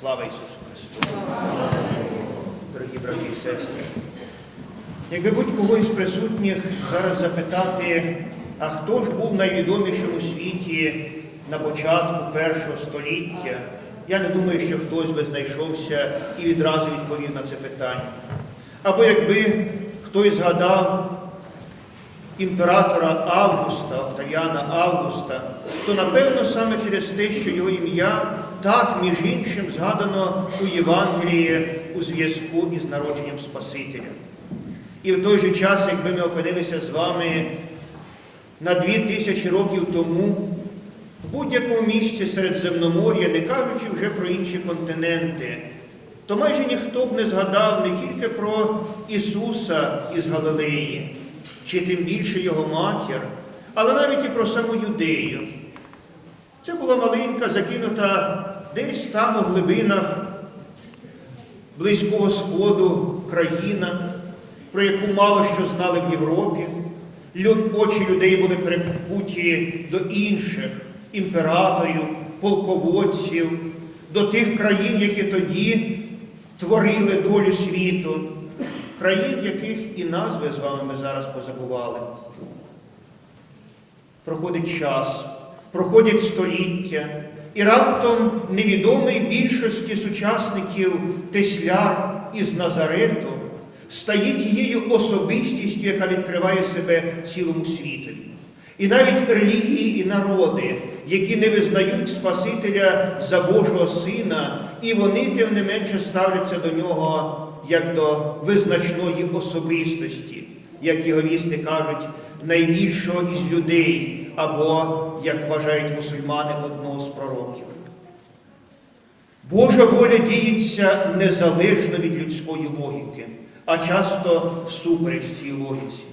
Слава Ісусу Христу. Дорогі брати і сестри, якби будь-кого із присутніх зараз запитати, а хто ж був найвідомішим у світі на початку першого століття, я не думаю, що хтось би знайшовся і відразу відповів на це питання. Або якби хтось згадав імператора Августа, Октавіана Августа, то напевно саме через те, що його ім'я так, між іншим, згадано у Євангелії у зв'язку із народженням Спасителя. І в той же час, якби ми опинилися з вами на дві тисячі років тому, в будь-якому місці Середземномор'я, не кажучи вже про інші континенти, то майже ніхто б не згадав не тільки про Ісуса із Галилеї, чи тим більше його матір, але навіть і про саму юдею. Це була маленька, закинута десь там у глибинах Близького Сходу країна, про яку мало що знали в Європі. Очі людей були прикуті до інших імператорів, полководців, до тих країн, які тоді творили долю світу, країн, яких і назви з вами ми зараз позабували. Проходить час, проходять століття, і раптом невідомий більшості сучасників Тесляр із Назарету стає тією особистістю, яка відкриває себе цілому світові. І навіть релігії і народи, які не визнають Спасителя за Божого Сина, і вони, тим не менше, ставляться до нього як до визначної особистості, як йоговісти кажуть, найбільшого із людей, або, як вважають мусульмани, одного з пророків. Божа воля діється незалежно від людської логіки, а часто всупереч цій логіці.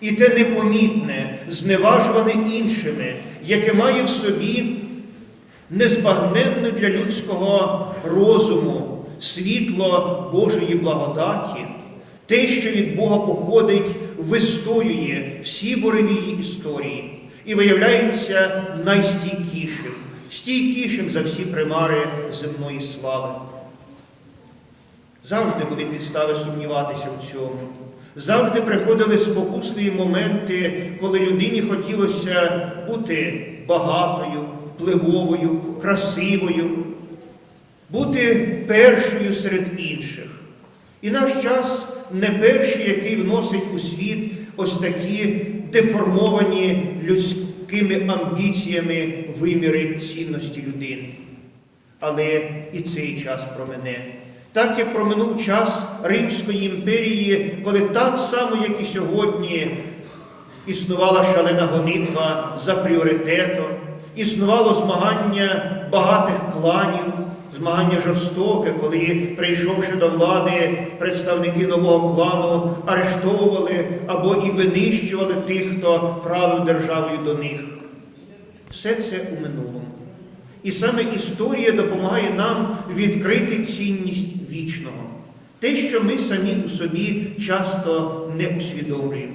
І те непомітне, зневажуване іншими, яке має в собі незбагненне для людського розуму світло Божої благодаті, те, що від Бога походить, вистоює всі буревії історії і виявляється найстійкішим, стійкішим за всі примари земної слави. Завжди були підстави сумніватися в цьому. Завжди приходили спокусливі моменти, коли людині хотілося бути багатою, впливовою, красивою, бути першою серед інших. І наш час не перший, який вносить у світ ось такі деформовані людськими амбіціями виміри цінності людини. Але і цей час промене. Так як проминув час Римської імперії, коли так само, як і сьогодні, існувала шалена гонитва за пріоритетом, існувало змагання багатих кланів, змагання жорстоке, коли, прийшовши до влади, представники нового клану арештовували або і винищували тих, хто правив державою до них. Все це у минулому. І саме історія допомагає нам відкрити цінність вічного, те, що ми самі у собі часто не усвідомлюємо.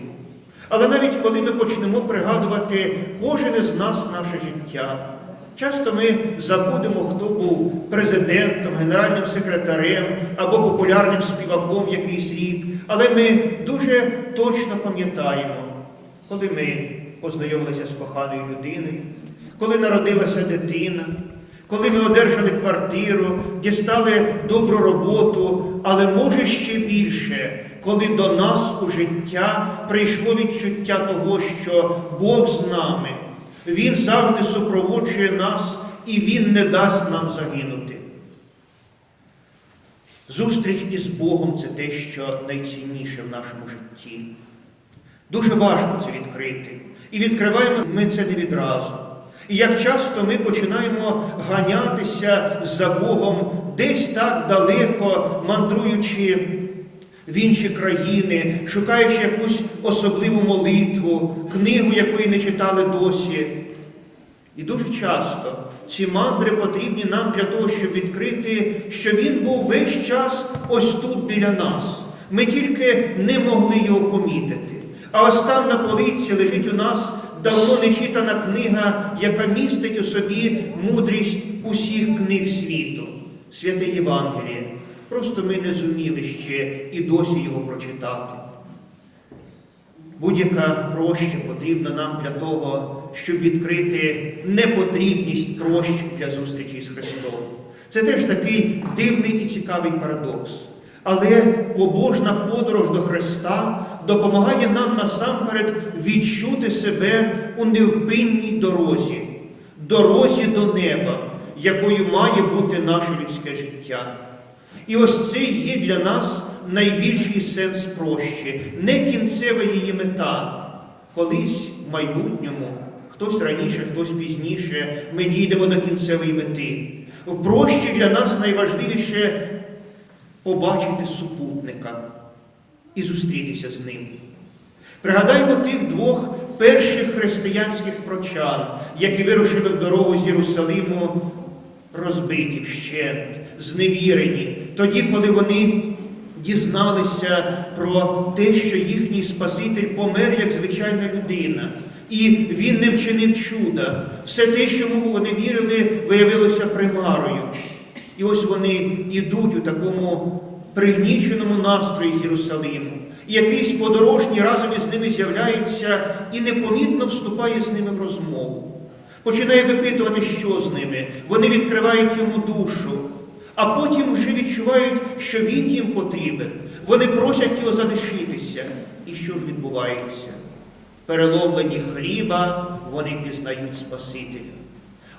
Але навіть коли ми почнемо пригадувати кожен із нас наше життя, часто ми забудемо, хто був президентом, генеральним секретарем або популярним співаком якийсь рік, але ми дуже точно пам'ятаємо, коли ми познайомилися з коханою людиною коли народилася дитина, коли ми одержали квартиру, дістали добру роботу, але може ще більше, коли до нас у життя прийшло відчуття того, що Бог з нами, Він завжди супроводжує нас і Він не дасть нам загинути. Зустріч із Богом це те, що найцінніше в нашому житті. Дуже важко це відкрити. І відкриваємо ми це не відразу. І як часто ми починаємо ганятися за Богом десь так далеко, мандруючи в інші країни, шукаючи якусь особливу молитву, книгу, якої не читали досі. І дуже часто ці мандри потрібні нам для того, щоб відкрити, що Він був весь час ось тут біля нас. Ми тільки не могли його помітити. А ось там на полиці лежить у нас давно не читана книга, яка містить у собі мудрість усіх книг світу, святе Євангеліє. Просто ми не зуміли ще і досі його прочитати. Будь-яка проща потрібна нам для того, щоб відкрити непотрібність прощі для зустрічі з Христом. Це теж такий дивний і цікавий парадокс. Але побожна подорож до Христа допомагає нам насамперед відчути себе у невпинній дорозі, дорозі до неба, якою має бути наше людське життя. І ось це є для нас найбільший сенс прощі, не кінцева її мета. Колись в майбутньому, хтось раніше, хтось пізніше, ми дійдемо до кінцевої мети. В прощі для нас найважливіше побачити супутника і зустрітися з ним. Пригадаймо тих двох перших християнських прочан, які вирушили в дорогу з Єрусалиму розбиті вщент, зневірені, тоді, коли вони дізналися про те, що їхній Спаситель помер як звичайна людина, і він не вчинив чуда. Все те, чому вони вірили, виявилося примарою. І ось вони йдуть у такому пригніченому настрої з Єрусалиму. І якийсь подорожній разом із ними з'являється і непомітно вступає з ними в розмову. Починає випитувати, що з ними. Вони відкривають йому душу, а потім вже відчувають, що він їм потрібен. Вони просять його залишитися. І що ж відбувається? Переломлені хліба, вони пізнають Спасителя.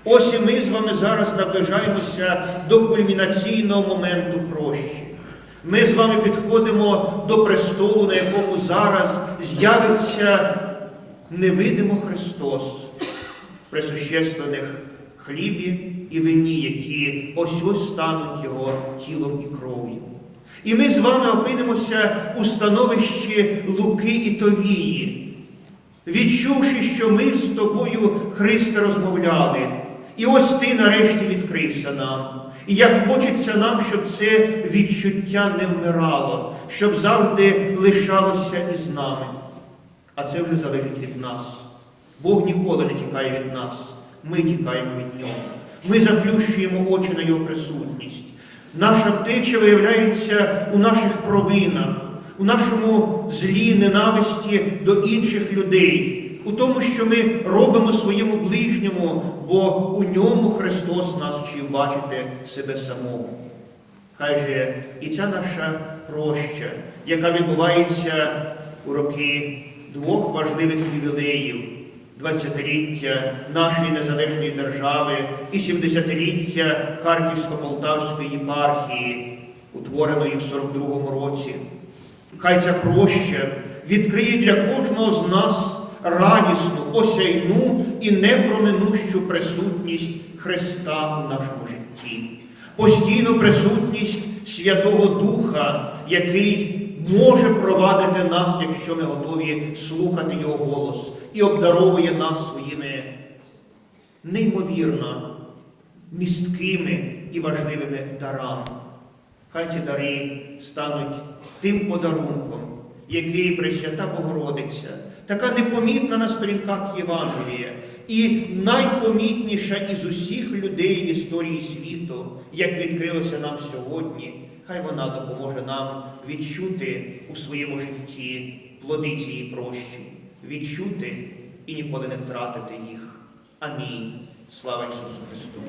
Ось і ми з вами зараз наближаємося до кульмінаційного моменту прощі. Ми з вами підходимо до престолу, на якому зараз з'явиться невидимо Христос в присущественних хлібі і вині, які ось ось стануть Його тілом і кров'ю. І ми з вами опинимося у становищі Луки і Товії, відчувши, що ми з тобою, Христе, розмовляли. І ось ти нарешті відкрився нам. І як хочеться нам, щоб це відчуття не вмирало, щоб завжди лишалося із нами. А це вже залежить від нас. Бог ніколи не тікає від нас. Ми тікаємо від Нього. Ми заплющуємо очі на Його присутність. Наша втеча виявляється у наших провинах, у нашому злі, ненависті до інших людей, у тому, що ми робимо своєму ближньому, бо у ньому Христос нас вчив бачити себе самого. Хай же і ця наша проща, яка відбувається у роки двох важливих ювілеїв, 20-ліття нашої незалежної держави і 70-ліття Харківсько-Полтавської єпархії, утвореної в 42-му році. Хай ця проща відкриє для кожного з нас радісну, осяйну і непроминущу присутність Христа у нашому житті, постійну присутність Святого Духа, який може провадити нас, якщо ми готові слухати Його голос, і обдаровує нас своїми неймовірно місткими і важливими дарами. Хай ці дари стануть тим подарунком, який Пресвята Богородиця, така непомітна на сторінках Євангелія, і найпомітніша із усіх людей в історії світу, як відкрилося нам сьогодні, хай вона допоможе нам відчути у своєму житті плоди цієї прощі, відчути і ніколи не втратити їх. Амінь. Слава Ісусу Христу!